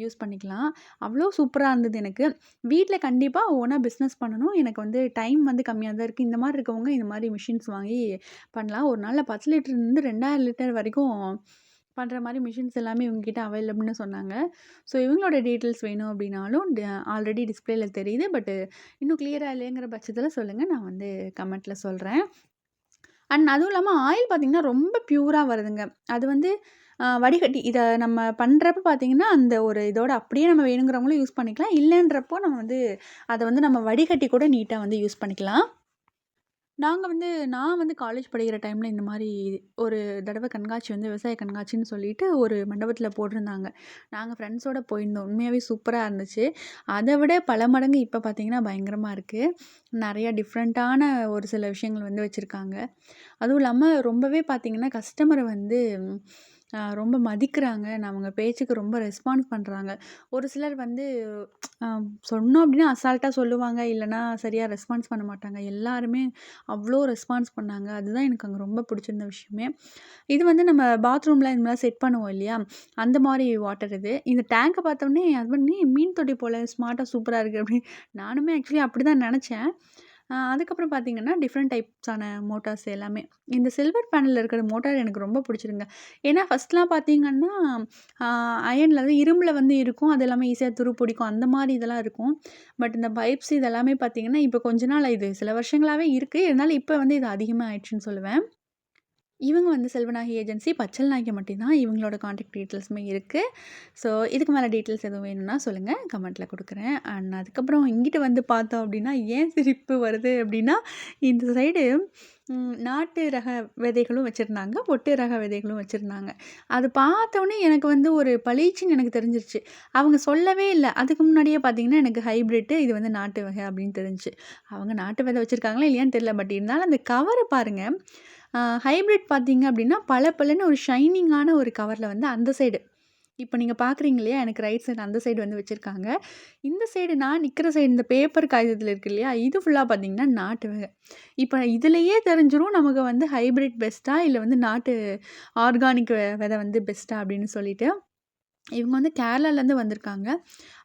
யூஸ் பண்ணிக்கலாம். அவ்வளோ சூப்பராக இருந்தது எனக்கு. வீட்டில் கண்டிப்பாக ஓனாக பிஸ்னஸ் பண்ணணும். எனக்கு வந்து டைம் வந்து கம்மியாக தான் இருக்குது இந்த மாதிரி இருக்கவங்க இந்த மாதிரி மிஷின்ஸ் வாங்கி பண்ணலாம். ஒரு நாளில் பத்து லிட்டர்லேருந்து 2000 லிட்டர் வரைக்கும் பண்ணுற மாதிரி மிஷின்ஸ் எல்லாமே இவங்ககிட்ட அவைலபிள்னு சொன்னாங்க. ஸோ இவங்களோட டீட்டெயில்ஸ் வேணும் அப்படின்னாலும் ஆல்ரெடி டிஸ்பிளேயில் தெரியுது. பட் இன்னும் கிளியராக இல்லைங்கிற பட்சத்தில் சொல்லுங்கள் நான் வந்து கமெண்ட்டில் சொல்கிறேன் அண்ட் அதுவும் இல்லாமல் ஆயில் பார்த்தீங்கன்னா, ரொம்ப ப்யூராக வருதுங்க. அது வந்து வடிகட்டி இதை நம்ம பண்ணுறப்ப பார்த்தீங்கன்னா, அந்த ஒரு இதோட அப்படியே நம்ம வேணுங்கிறவங்களும் யூஸ் பண்ணிக்கலாம். இல்லைன்றப்போ நம்ம வந்து அதை வந்து நம்ம வடிகட்டி கூட நீட்டாக வந்து யூஸ் பண்ணிக்கலாம். நாங்க வந்து நான் வந்து காலேஜ் படிக்கிற டைம்ல இந்த மாரி ஒரு தடவ கண்காட்சி வந்து விவசாய கண்காட்சின்னு சொல்லிட்டு ஒரு மண்டபத்தில் போட்டிருந்தாங்க. நாங்க ஃப்ரெண்ட்ஸோட போயிருந்தோம். உண்மையாவே சூப்பரா இருந்துச்சு. அத விட பல மடங்கு இப்ப பார்த்தீங்கன்னா, பயங்கரமா இருக்கு. நிறையா டிஃப்ரெண்ட்டான ஒரு சில விஷயங்கள் வந்து வச்சிருக்காங்க. அதுவும் இல்லாம ரொம்பவே பார்த்தீங்கன்னா, கஸ்டமர வந்து ரொம்ப மதிக்கிறாங்க. நான் அவங்க பேச்சுக்கு ரொம்ப ரெஸ்பான்ஸ் பண்ணுறாங்க ஒரு சிலர் வந்து சொன்னோம் அப்படின்னா அசால்ட்டாக சொல்லுவாங்க. இல்லைனா சரியாக ரெஸ்பான்ஸ் பண்ண மாட்டாங்க. எல்லாருமே அவ்வளோ ரெஸ்பான்ஸ் பண்ணாங்க. அதுதான் எனக்கு அங்கே ரொம்ப பிடிச்சிருந்த விஷயமே. இது வந்து நம்ம பாத்ரூமில் இந்த மாதிரி செட் பண்ணுவோம் இல்லையா? அந்த மாதிரி வாட்டர் இது. இந்த டேங்க்கை பார்த்தோன்னே என் ஹஸ்பண்ட் நீ மீன் தொட்டி போல் ஸ்மார்ட்டாக சூப்பராக இருக்குது அப்படின்னு நானுமே ஆக்சுவலி அப்படிதான் நினச்சேன் அதுக்கப்புறம் பார்த்தீங்கன்னா, டிஃப்ரெண்ட் டைப்ஸான மோட்டார்ஸ் எல்லாமே. இந்த சில்வர் பேனலில் இருக்கிற மோட்டார் எனக்கு ரொம்ப பிடிச்சிருங்க. ஏன்னா ஃபர்ஸ்ட்லாம் பார்த்தீங்கன்னா, அயனில் வந்து இரும்பில் வந்து இருக்கும். அது எல்லாமே ஈஸியாக துரு பிடிக்கும். அந்த மாதிரி இதெல்லாம் இருக்கும். பட் இந்த பைப்ஸ் இதெல்லாமே பார்த்தீங்கன்னா, இப்போ கொஞ்ச நாள் இது சில வருஷங்களாகவே இருக்குது இருந்தாலும் இப்போ வந்து இது அதிகமாக ஆயிடுச்சுன்னு சொல்லுவேன். இவங்க வந்து செல்வநாயகி ஏஜென்சி பச்சல் நாயக்கம்பட்டி தான். இவங்களோட காண்டாக்ட் டீட்டெயில்ஸுமே இருக்குது ஸோ இதுக்கு மேலே டீட்டெயில்ஸ் எதுவும் வேணும்னா சொல்லுங்கள் கமெண்ட்டில் கொடுக்குறேன் அண்ட் அதுக்கப்புறம் இங்கிட்ட வந்து பார்த்தோம் அப்படின்னா, ஏன் சிரிப்பு வருது அப்படின்னா, இந்த சைடு நாட்டு ரக விதைகளும் வச்சுருந்தாங்க ஒட்டு ரக விதைகளும் வச்சுருந்தாங்க அது பார்த்தோனே எனக்கு வந்து ஒரு பளிச்சுன்னு எனக்கு தெரிஞ்சிருச்சு. அவங்க சொல்லவே இல்லை அதுக்கு முன்னாடியே பார்த்தீங்கன்னா, எனக்கு ஹைப்ரிட்டு இது வந்து நாட்டு வகை அப்படின்னு தெரிஞ்சுச்சு. அவங்க நாட்டு விதை வச்சுருக்காங்களா இல்லையான்னு தெரியல. பட் இருந்தாலும் அந்த கவரை பாருங்கள் ஹைப்ரிட் ஹைபிரிட் பார்த்தீங்க அப்படின்னா, பளபளன்னு ஒரு ஷைனிங்கான ஒரு கவரில் வந்து அந்த சைடு. இப்போ நீங்கள் பார்க்குறீங்க இல்லையா? எனக்கு ரைட் சைடு அந்த சைடு வந்து வச்சுருக்காங்க இந்த சைடு நான் நிற்கிற சைடு இந்த பேப்பர் காகிதத்தில் இருக்கு இல்லையா? இது ஃபுல்லாக பார்த்தீங்கன்னா, நாட்டு வகை. இப்போ இதுலேயே தெரிஞ்சிடும் நமக்கு வந்து ஹைபிரிட் பெஸ்ட்டாக இல்லை வந்து நாட்டு ஆர்கானிக் விதை வந்து பெஸ்ட்டாக அப்படின்னு சொல்லிட்டு. இவங்க வந்து கேரளாலேருந்து வந்திருக்காங்க.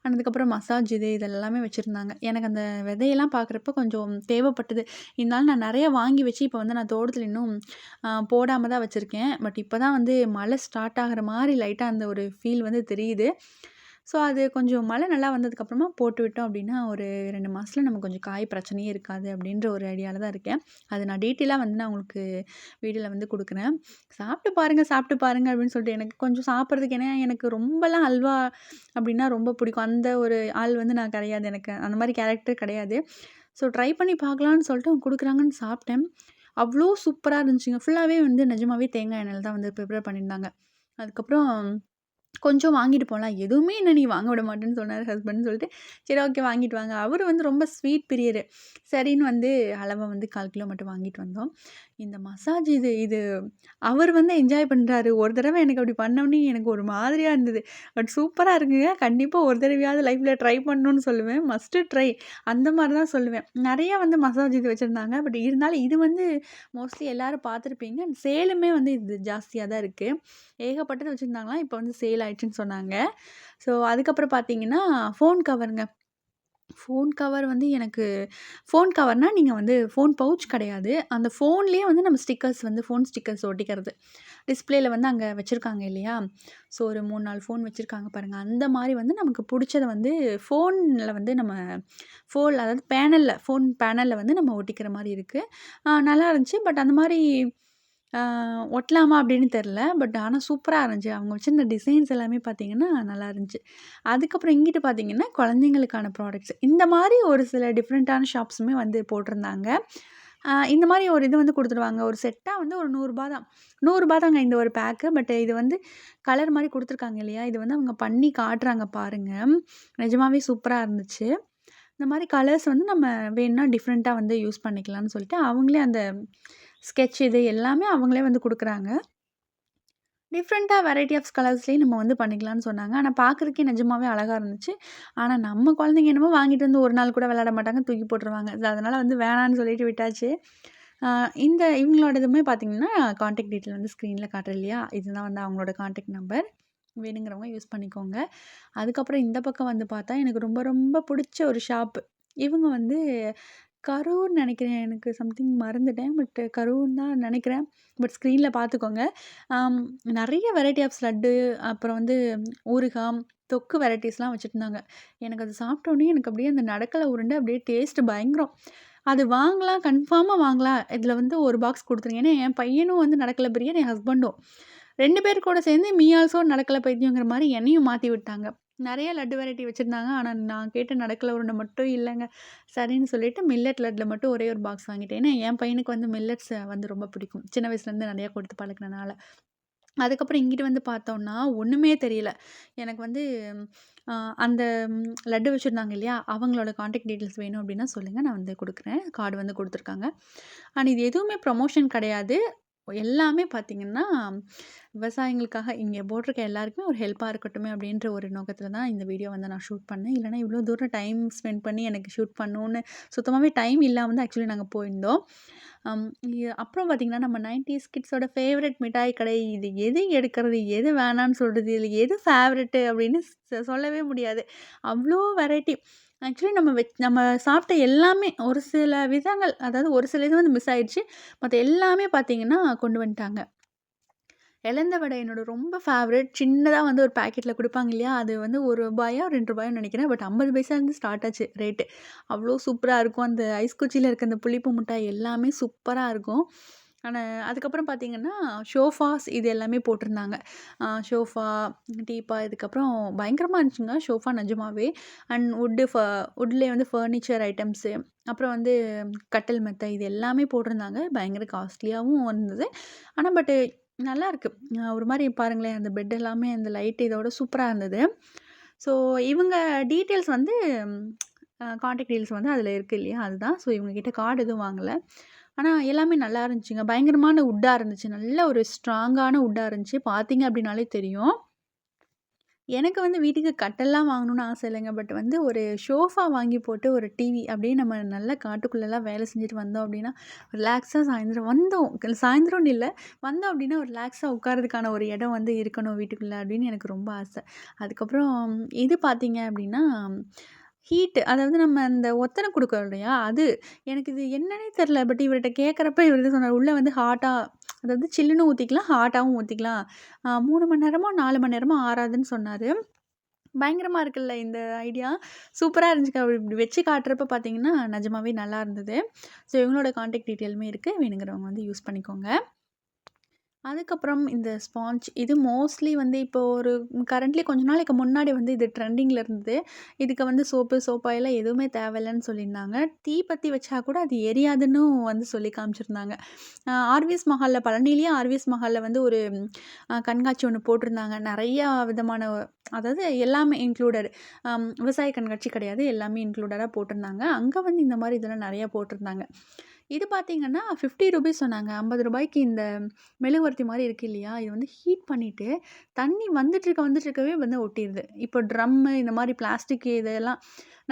அண்ட் அதுக்கப்புறம் மசாஜ் இது இதெல்லாமே வச்சுருந்தாங்க எனக்கு அந்த விதையெல்லாம் பார்க்குறப்ப கொஞ்சம் தேவைப்பட்டது. இருந்தாலும் நான் நிறையா வாங்கி வச்சு இப்போ வந்து நான் தோட்டத்தில் இன்னும் போடாமல் தான் வச்சுருக்கேன் பட் இப்போ தான் வந்து மழை ஸ்டார்ட் ஆகிற மாதிரி லைட்டாக அந்த ஒரு ஃபீல் வந்து தெரியுது. ஸோ அது கொஞ்சம் மழை நல்லா வந்ததுக்கப்புறமா போட்டு விட்டோம் அப்படின்னா, ஒரு ரெண்டு மாதத்துல நமக்கு கொஞ்சம் காய் பிரச்சனையே இருக்காது அப்படின்ற ஒரு ஐடியாவில் தான் இருக்கேன். அது நான் டீட்டெயிலாக வந்து நான் உங்களுக்கு வீடியோவில் வந்து கொடுக்குறேன் சாப்பிட்டு பாருங்க, சாப்பிட்டு பாருங்கள் அப்படின்னு சொல்லிட்டு எனக்கு கொஞ்சம் சாப்பிட்றதுக்கு ஏன்னா எனக்கு ரொம்பலாம் அல்வா அப்படின்னா ரொம்ப பிடிக்கும். அந்த ஒரு ஆள் வந்து நான் கிடையாது. எனக்கு அந்த மாதிரி கேரக்டர் கிடையாது. ஸோ ட்ரை பண்ணி பார்க்கலான்னு சொல்லிட்டு அவங்க கொடுக்குறாங்கன்னு சாப்பிட்டேன். அவ்வளோ சூப்பராக இருந்துச்சுங்க. ஃபுல்லாகவே வந்து நிஜமாவே தேங்காய் எண்ணெயில் தான் வந்து ப்ரிப்பேர் பண்ணியிருந்தாங்க. அதுக்கப்புறம் கொஞ்சம் வாங்கிட்டு போகலாம் எதுவுமே என்ன நீ வாங்க விட மாட்டேன்னு சொன்னார் ஹஸ்பண்ட் சொல்லிட்டு சரி ஓகே வாங்கிட்டு வாங்க. அவர் வந்து ரொம்ப ஸ்வீட் பிரியர் சரின்னு வந்து அளவை வந்து கால் கிலோ மட்டும் வாங்கிட்டு வந்தோம். இந்த மசாஜ் இது இது அவர் வந்து என்ஜாய் பண்ணுறாரு ஒரு தடவை எனக்கு அப்படி பண்ணோன்னே எனக்கு ஒரு மாதிரியாக இருந்தது. பட் சூப்பராக இருக்குங்க. கண்டிப்பாக ஒரு தடவையாவது லைஃப்பில் ட்ரை பண்ணணும்னு சொல்லுவேன். மஸ்ட்டு ட்ரை அந்த மாதிரி தான் சொல்லுவேன். நிறையா வந்து மசாஜ் இது வச்சுருந்தாங்க. பட் இருந்தாலும் இது வந்து மோஸ்ட்லி எல்லோரும் பார்த்துருப்பீங்க. சேலுமே வந்து இது ஜாஸ்தியாக தான் இருக்குது ஏகப்பட்டது வச்சுருந்தாங்களாம். இப்போ வந்து சேல் ஆயிடுச்சுன்னு சொன்னாங்க. ஸோ அதுக்கப்புறம் பார்த்தீங்கன்னா ஃபோன் கவருங்க ஃபோன் கவர் வந்து எனக்கு ஃபோன் கவர்னால் நீங்கள் வந்து ஃபோன் பவுச் கிடையாது. அந்த ஃபோன்லேயே வந்து நம்ம ஸ்டிக்கர்ஸ் வந்து ஃபோன் ஸ்டிக்கர்ஸ் ஒட்டிக்கிறது. டிஸ்பிளேயில் வந்து அங்கே வச்சுருக்காங்க இல்லையா? ஸோ ஒரு மூணு நாலு ஃபோன் வச்சுருக்காங்க பாருங்கள் அந்த மாதிரி வந்து நமக்கு பிடிச்சத வந்து ஃபோனில் வந்து நம்ம ஃபோன் அதாவது பேனலில் ஃபோன் பேனலில் வந்து நம்ம ஒட்டிக்கிற மாதிரி இருக்குது நல்லா இருந்துச்சு. பட் அந்த மாதிரி ஒட்டலாமா அப்படின்னு தெரில. பட் ஆனால் சூப்பராக இருந்துச்சு. அவங்க வச்சிருந்த டிசைன்ஸ் எல்லாமே பார்த்தீங்கன்னா, நல்லா இருந்துச்சு. அதுக்கப்புறம் இங்கிட்டு பார்த்தீங்கன்னா, குழந்தைங்களுக்கான ப்ராடக்ட்ஸ். இந்த மாதிரி ஒரு சில டிஃப்ரெண்ட்டான ஷாப்ஸுமே வந்து போட்டிருந்தாங்க. இந்த மாதிரி ஒரு இது வந்து கொடுத்துருவாங்க ஒரு செட்டாக வந்து ஒரு நூறுரூபா தான். நூறுரூபா தாங்க இந்த ஒரு பேக்கு. பட் இது வந்து கலர் மாதிரி கொடுத்துருக்காங்க இல்லையா? இது வந்து அவங்க பண்ணி காட்டுறாங்க பாருங்கள் நிஜமாவே சூப்பராக இருந்துச்சு. இந்த மாதிரி கலர்ஸ் வந்து நம்ம வேணும்னா டிஃப்ரெண்ட்டாக வந்து யூஸ் பண்ணிக்கலாம்னு சொல்லிட்டு, அவங்களே அந்த ஸ்கெட்ச் இது எல்லாமே அவங்களே வந்து கொடுக்குறாங்க. டிஃப்ரெண்ட்டாக வெரைட்டி ஆஃப் கலர்ஸ்லேயும் நம்ம வந்து பண்ணிக்கலாம்னு சொன்னாங்க. ஆனால் பார்க்குறதுக்கே நிஜமாவே அழகாக இருந்துச்சு. ஆனால் நம்ம குழந்தைங்க என்னமோ வாங்கிட்டு வந்து ஒரு நாள் கூட விளையாட மாட்டாங்க தூக்கி போட்டுருவாங்க. அதனால் வந்து வேணான்னு சொல்லிட்டு விட்டாச்சு. இந்த இவங்களோடதுமே பார்த்தீங்கன்னா காண்டாக்ட் டீட்டெயில் வந்து ஸ்க்ரீனில் காட்டுற இல்லையா? இதுதான் வந்து அவங்களோட காண்டாக்ட் நம்பர் வேணுங்கிறவங்க யூஸ் பண்ணிக்கோங்க. அதுக்கப்புறம் இந்த பக்கம் வந்து பார்த்தா எனக்கு ரொம்ப ரொம்ப பிடிச்ச ஒரு ஷாப்பு இவங்க வந்து கரூர் நினைக்கிறேன். எனக்கு சம்திங் மறந்துட்டேன். பட் கரூர்னு தான் நினைக்கிறேன். பட் ஸ்க்ரீனில் பார்த்துக்கோங்க. நிறைய வெரைட்டி ஆஃப் லட்டு அப்புறம் வந்து ஊறுகாய் தொக்கு வெரைட்டிஸ்லாம் வச்சுருந்தாங்க. எனக்கு அது சாப்பிட்டோன்னே எனக்கு அப்படியே அந்த நடக்கலை உருண்டை அப்படியே டேஸ்ட்டு பயங்கரம். அது வாங்கலாம் கன்ஃபார்மாக வாங்கலாம். இதில் வந்து ஒரு பாக்ஸ் கொடுத்துருங்க. ஏன்னா என் பையனும் வந்து நடக்கலை பிரியன் என் ஹஸ்பண்டும் ரெண்டு பேர் கூட சேர்ந்து மீ ஆல்சோ நடக்கலை பைத்தியங்கிற மாதிரி என்னையும் மாற்றி விட்டாங்க. நிறைய லட்டு வெரைட்டி வச்சுருந்தாங்க. ஆனால் நான் கேட்ட நடக்கல. உருண்டை மட்டும் இல்லைங்க. சரின்னு சொல்லிட்டு மில்லட் லட்டில் மட்டும் ஒரே ஒரு பாக்ஸ் வாங்கிட்டேன். ஏன்னா என் பையனுக்கு வந்து மில்லட்ஸ் வந்து ரொம்ப பிடிக்கும். சின்ன வயசுலேருந்து நிறையா கொடுத்து பழக்கினால அதுக்கப்புறம் இங்கிட்டு வந்து பார்த்தோன்னா ஒன்றுமே தெரியல. எனக்கு வந்து அந்த லட்டு வச்சுருந்தாங்க இல்லையா? அவங்களோட காண்டாக்ட் டீட்டெயில்ஸ் வேணும் அப்படின்னா சொல்லுங்கள் நான் வந்து கொடுக்குறேன். கார்டு வந்து கொடுத்துருக்காங்க. அண்ட் இது எதுவுமே ப்ரொமோஷன் கிடையாது. எல்லாமே பார்த்திங்கன்னா விவசாயிங்களுக்காக இங்கே போட்டிருக்க எல்லாருக்குமே ஒரு ஹெல்ப்பாக இருக்கட்டுமே அப்படின்ற ஒரு நோக்கத்தில் தான் இந்த வீடியோ வந்து நான் ஷூட் பண்ணேன். இல்லைனா இவ்வளோ தூரம் டைம் ஸ்பெண்ட் பண்ணி எனக்கு ஷூட் பண்ணணுன்னு சுத்தமாகவே டைம் இல்லாமல் தான் ஆக்சுவலி நாங்கள் போயிருந்தோம். அப்புறம் பார்த்திங்கன்னா நம்ம நைன்டிஸ் கிட்ஸோட ஃபேவரட் மிட்டாய் கடை இது எது எடுக்கிறது எது வேணான்னு சொல்கிறது இதில் எது ஃபேவரெட்டு அப்படின்னு சொல்லவே முடியாது. அவ்வளோ வெரைட்டி ஆக்சுவலி நம்ம வெச் நம்ம சாப்பிட்ட எல்லாமே ஒரு சில விதங்கள் அதாவது ஒரு சில இது வந்து மிஸ் ஆயிடுச்சு. மற்ற எல்லாமே பார்த்தீங்கன்னா கொண்டு வந்துட்டாங்க. இலந்த வடை என்னோட ரொம்ப ஃபேவரட் சின்னதாக வந்து ஒரு பேக்கெட்டில் கொடுப்பாங்க இல்லையா? அது வந்து ஒரு ரூபாயோ ரெண்டு ரூபாயோ நினைக்கிறேன். பட் ஐம்பது பைசா இருந்து ஸ்டார்ட் ஆச்சு ரேட்டு அவ்வளோ சூப்பராக இருக்கும். அந்த ஐஸ் குச்சியில் இருக்க அந்த புளிப்பு மிட்டாய் எல்லாமே சூப்பராக இருக்கும். ஆனால் அதுக்கப்புறம் பார்த்தீங்கன்னா ஷோஃபாஸ் இது எல்லாமே போட்டிருந்தாங்க. ஷோஃபா டீப்பா இதுக்கப்புறம் பயங்கரமாக இருந்துச்சுங்க ஷோஃபா நிஜமாவே. அண்ட் வுட்டு ஃப வுட்லேயே வந்து ஃபர்னிச்சர் ஐட்டம்ஸு அப்புறம் வந்து கட்டில் மெத்தை இது எல்லாமே போட்டிருந்தாங்க. பயங்கர காஸ்ட்லியாகவும் இருந்தது. ஆனால் பட்டு நல்லாயிருக்கு ஒரு மாதிரி பாருங்களேன் அந்த பெட் எல்லாமே அந்த லைட் இதோட சூப்பராக இருந்தது. ஸோ இவங்க டீட்டெயில்ஸ் வந்து காண்டாக்ட் டீட்டெயில்ஸ் வந்து அதில் இருக்குது இல்லையா? அதுதான். ஸோ இவங்கக்கிட்ட கார்டு எதுவும் வாங்கலை. ஆனால் எல்லாமே நல்லா இருந்துச்சுங்க. பயங்கரமான உட்டாக இருந்துச்சு. நல்ல ஒரு ஸ்ட்ராங்கான உட்டாக இருந்துச்சு. பார்த்தீங்க அப்படின்னாலே தெரியும். எனக்கு வந்து வீட்டுக்கு கட்டெல்லாம் வாங்கணும்னு ஆசை இல்லைங்க. பட் வந்து ஒரு ஷோஃபா வாங்கி போட்டு ஒரு டிவி அப்படியே நம்ம நல்ல காட்டுக்குள்ளெல்லாம் வேலை செஞ்சுட்டு வந்தோம் அப்படின்னா ரிலாக்ஸாக சாயந்தரம் வந்தோம். சாயந்தரம்னு இல்லை. வந்தோம் அப்படின்னா ஒரு ரிலாக்ஸாக உட்காரதுக்கான ஒரு இடம் வந்து இருக்கணும் வீட்டுக்குள்ளே அப்படின்னு எனக்கு ரொம்ப ஆசை. அதுக்கப்புறம் இது பார்த்தீங்க அப்படின்னா ஹீட்டு அதாவது நம்ம அந்த ஒத்தனை கொடுக்குறோம் இல்லையா? அது எனக்கு இது என்னன்னே தெரில பட் இவர்கிட்ட கேட்குறப்ப இவர் இது சொன்னார் உள்ளே வந்து ஹாட்டாக அதாவது சில்லுன்னு ஊற்றிக்கலாம் ஹாட்டாகவும் ஊற்றிக்கலாம் மூணு மணி நேரமோ நாலு மணி நேரமோ ஆறாதுன்னு சொன்னார். பயங்கரமாக இருக்குல்ல இந்த ஐடியா சூப்பராக இருந்துச்சு அவர் இப்படி வச்சு காட்டுறப்ப பார்த்தீங்கன்னா நிஜமாவே நல்லா இருந்தது. ஸோ இவங்களோட காண்டாக்ட் டீட்டெயிலுமே இருக்குது வேணுங்கிறவங்க வந்து யூஸ் பண்ணிக்கோங்க. அதுக்கப்புறம் இந்த ஸ்பாஞ்ச் இது மோஸ்ட்லி வந்து இப்போ ஒரு கரண்ட்லி கொஞ்ச நாளைக்கு முன்னாடி வந்து இது ட்ரெண்டிங்கில் இருந்தது. இதுக்கு வந்து சோப்பு சோப்பாயெல்லாம் எதுவுமே தேவையில்லைன்னு சொல்லியிருந்தாங்க. தீ பற்றி வச்சா கூட அது எரியாதுன்னு வந்து சொல்லி காமிச்சிருந்தாங்க. ஆர்விஎஸ் மஹாலில் பழனிலேயே ஆர்விஎஸ் மஹாலில் வந்து ஒரு கண்காட்சி ஒன்று போட்டிருந்தாங்க. நிறையா விதமான அதாவது எல்லாமே இன்க்ளூடட் விவசாய கண்காட்சி கிடையாது எல்லாமே இன்க்ளூடடாக போட்டிருந்தாங்க. அங்கே வந்து இந்த மாதிரி இதெல்லாம் நிறையா போட்டிருந்தாங்க. இது பார்த்தீங்கன்னா ஃபிஃப்டி ருபீஸ் சொன்னாங்க. ஐம்பது ரூபாய்க்கு இந்த மெழுகுவர்த்தி மாதிரி இருக்கு இல்லையா? இது வந்து ஹீட் பண்ணிவிட்டு தண்ணி வந்துட்டுருக்க வந்துட்டுருக்கவே வந்து ஒட்டிடுது இப்போ ட்ரம்மு இந்த மாதிரி பிளாஸ்டிக் இதெல்லாம்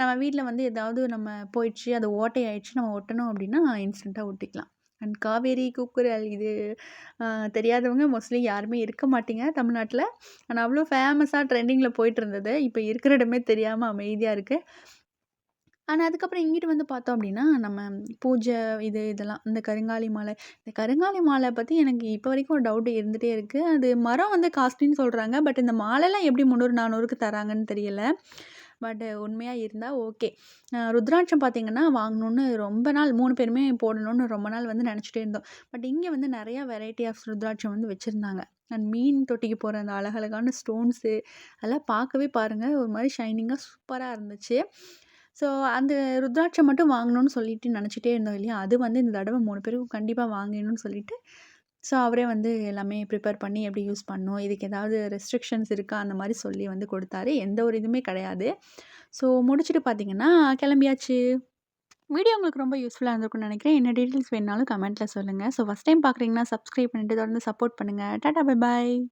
நம்ம வீட்டில் வந்து ஏதாவது நம்ம போயிடுச்சு அது ஓட்டை ஆயிடுச்சு நம்ம ஒட்டணும் அப்படின்னா இன்ஸ்டண்ட்டாக ஒட்டிக்கலாம். அண்ட் காவேரி கூக்குரல் இது தெரியாதவங்க மோஸ்ட்லி யாருமே இருக்க மாட்டீங்க தமிழ்நாட்டில். ஆனால் அவ்வளோ ஃபேமஸாக ட்ரெண்டிங்கில் போயிட்டு இருந்தது. இப்போ இருக்கிற இடமே தெரியாமல் அமைதியாக இருக்குது ஆனால் அதுக்கப்புறம் இங்கிட்டு வந்து பார்த்தோம் அப்படின்னா நம்ம பூஜை இது இதெல்லாம் இந்த கருங்காலி மாலை. இந்த கருங்காலி மாலை பற்றி எனக்கு இப்போ வரைக்கும் ஒரு டவுட் இருந்துகிட்டே இருக்குது அது மரம் வந்து காஸ்ட்லின்னு சொல்கிறாங்க பட் இந்த மாலைலாம் எப்படி முந்நூறு நானூறுக்கு தராங்கன்னு தெரியல. பட் உண்மையாக இருந்தால் ஓகே ருத்ராட்சம் பார்த்தீங்கன்னா வாங்கணுன்னு ரொம்ப நாள் மூணு பேருமே போடணும்னு ரொம்ப நாள் வந்து நினச்சிட்டே இருந்தோம். பட் இங்கே வந்து நிறையா வெரைட்டி ஆஃப் ருத்ராட்சம் வந்து வச்சுருந்தாங்க. அண்ட் மீன் தொட்டிக்கு போகிற அந்த அழகழகான ஸ்டோன்ஸு அதெல்லாம் பார்க்கவே பாருங்கள் ஒரு மாதிரி ஷைனிங்காக சூப்பராக இருந்துச்சு. ஸோ அந்த ருத்ராட்சம் மட்டும் வாங்கணும்னு சொல்லிட்டு நினச்சிட்டே இருந்தோம் இல்லையா? அது வந்து இந்த தடவை மூணு பேருக்கும் கண்டிப்பாக வாங்கணும்னு சொல்லிட்டு. ஸோ அவரே வந்து எல்லாமே ப்ரிப்பேர் பண்ணி எப்படி யூஸ் பண்ணணும் இதுக்கு ஏதாவது ரெஸ்ட்ரிக்ஷன்ஸ் இருக்கா? அந்த மாதிரி சொல்லி வந்து கொடுத்தாரு. எந்த ஒரு இதுவுமே கிடையாது. ஸோ முடிச்சுட்டு பார்த்தீங்கன்னா கிளம்பியாச்சு. வீடியோ உங்களுக்கு ரொம்ப யூஸ்ஃபுல்லாக இருந்திருக்கும்னு நினைக்கிறேன். என்ன டீட்டெயில்ஸ் வேணாலும் கமெண்ட்டில் சொல்லுங்கள் ஸோ ஃபஸ்ட் டைம் பார்க்குறீங்கன்னா சப்ஸ்கிரைப் பண்ணிட்டு தொடர்ந்து சப்போர்ட் பண்ணுங்கள் டாடா பை பாய்